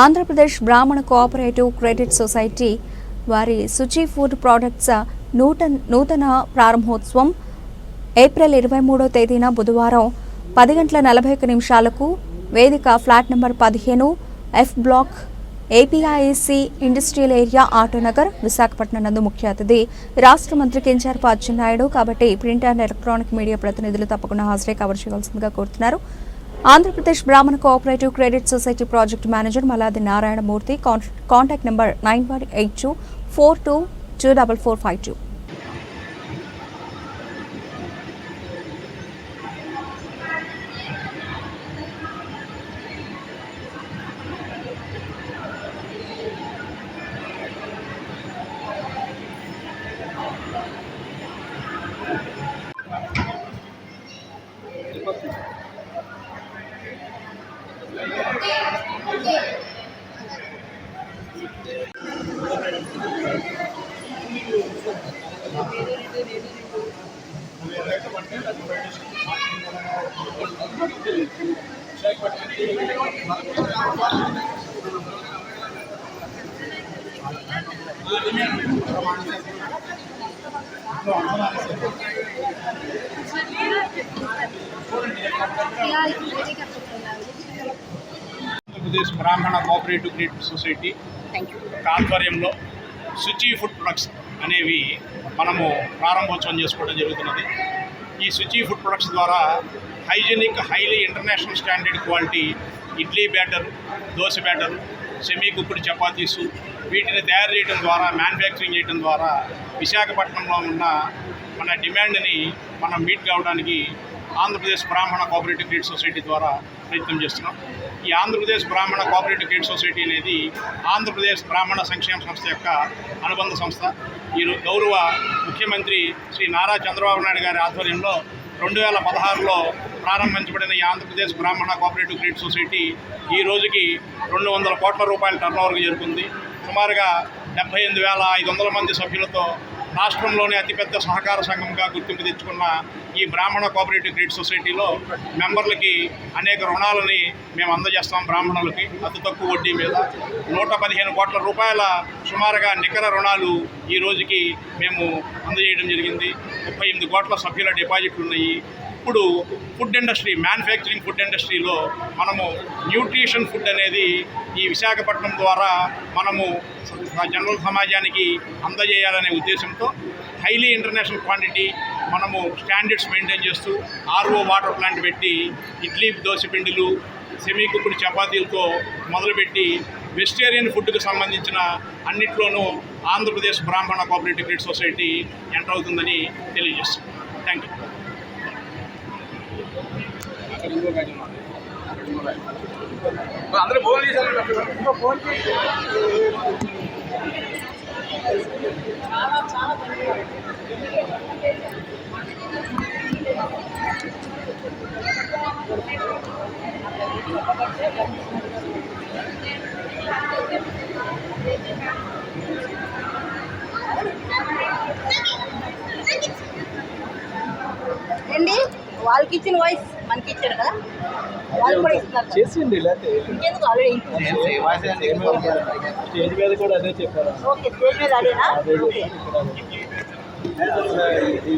Andhra Pradesh Brahmana cooperative credit society వారి శుచి food products నూట నూతన ప్రారంభోత్సవం ఏప్రిల్ ఇరవై మూడో తేదీన బుధవారం పది గంటల నలభై ఒక్క నిమిషాలకు వేదిక ఫ్లాట్ నెంబర్ పదిహేను F block APIIC industrial area Autonagar Visakhapatnam నందు ముఖ్య అతిథి రాష్ట్ర మంత్రి కించారపు అచ్చెన్నాయుడు కాబట్టి ప్రింట్ అండ్ ఎలక్ట్రానిక్ మీడియా ప్రతినిధులు తప్పకుండా హాజరై కవర్ చేయవలసిందిగా కోరుతున్నారు. Andhra Pradesh Brahmana cooperative credit society project manager Maladi Narayanamurthy contact number nine one eight two four two two double four five two. Andhra Pradesh Brahmana cooperative credit society ఆధ్వర్యంలో శుచి food products అనేవి మనము ప్రారంభోత్సవం చేసుకోవడం జరుగుతున్నది. ఈ Suchi food products ద్వారా hygienic highly international standard quality idli batter dosa batter semi cooked chapatis వీటిని తయారు చేయడం ద్వారా మ్యానుఫ్యాక్చరింగ్ చేయడం ద్వారా విశాఖపట్నంలో ఉన్న మన డిమాండ్ని మనం మీట్ కావడానికి Andhra Pradesh Brahmana cooperative credit society ద్వారా ప్రయత్నం చేస్తున్నాం. ఈ Andhra Pradesh Brahmana cooperative credit society అనేది ఆంధ్రప్రదేశ్ బ్రాహ్మణ సంక్షేమ సంస్థ యొక్క అనుబంధ సంస్థ. ఈ గౌరవ ముఖ్యమంత్రి శ్రీ నారా చంద్రబాబు నాయుడు గారి ఆధ్వర్యంలో రెండు వేల పదహారులో ప్రారంభించబడిన ఈ Andhra Pradesh Brahmana cooperative credit society ఈ రోజుకి రెండు వందల కోట్ల రూపాయల టర్నోవర్కి చేరుకుంది. సుమారుగా డెబ్బై ఎనిమిది వేల ఐదు వందల మంది సభ్యులతో రాష్ట్రంలోనే అతిపెద్ద సహకార సంఘంగా గుర్తింపు తెచ్చుకున్న ఈ బ్రాహ్మణ కోఆపరేటివ్ క్రెడిట్ సొసైటీలో మెంబర్లకి అనేక రుణాలని మేము అందజేస్తాం బ్రాహ్మణులకి. అతి తక్కువ వడ్డీ మీద నూట పదిహేను కోట్ల రూపాయల సుమారుగా నికర రుణాలు ఈ రోజుకి మేము అందజేయడం జరిగింది. ముప్పై ఎనిమిది కోట్ల సభ్యుల డిపాజిట్లు ఉన్నాయి. ఇప్పుడు ఫుడ్ ఇండస్ట్రీ మ్యానుఫ్యాక్చరింగ్ ఫుడ్ ఇండస్ట్రీలో మనము న్యూట్రిషన్ ఫుడ్ అనేది ఈ విశాఖపట్నం ద్వారా మనము జనరల్ సమాజానికి అందజేయాలనే ఉద్దేశంతో హైలీ ఇంటర్నేషనల్ క్వాంటిటీ మనము స్టాండర్డ్స్ మెయింటైన్ చేస్తూ ఆర్ఓ వాటర్ ప్లాంట్ పెట్టి ఇడ్లీ దోశ పిండిలు సెమీ కుక్కుడు చపాతీలతో మొదలుపెట్టి వెజిటేరియన్ ఫుడ్కు సంబంధించిన అన్నిట్లోనూ Andhra Pradesh Brahmana cooperative credit society enter అవుతుందని తెలియజేస్తుంది. థ్యాంక్ యూ అందరూ ఫోన్ చేశారు ఏంటి వాళ్ళకి ఇచ్చిన వాయిస్ మనకి ఇచ్చారు కదా. వాళ్ళు చేసింది కూడా అదే చెప్పారు. Okay okay. ఈ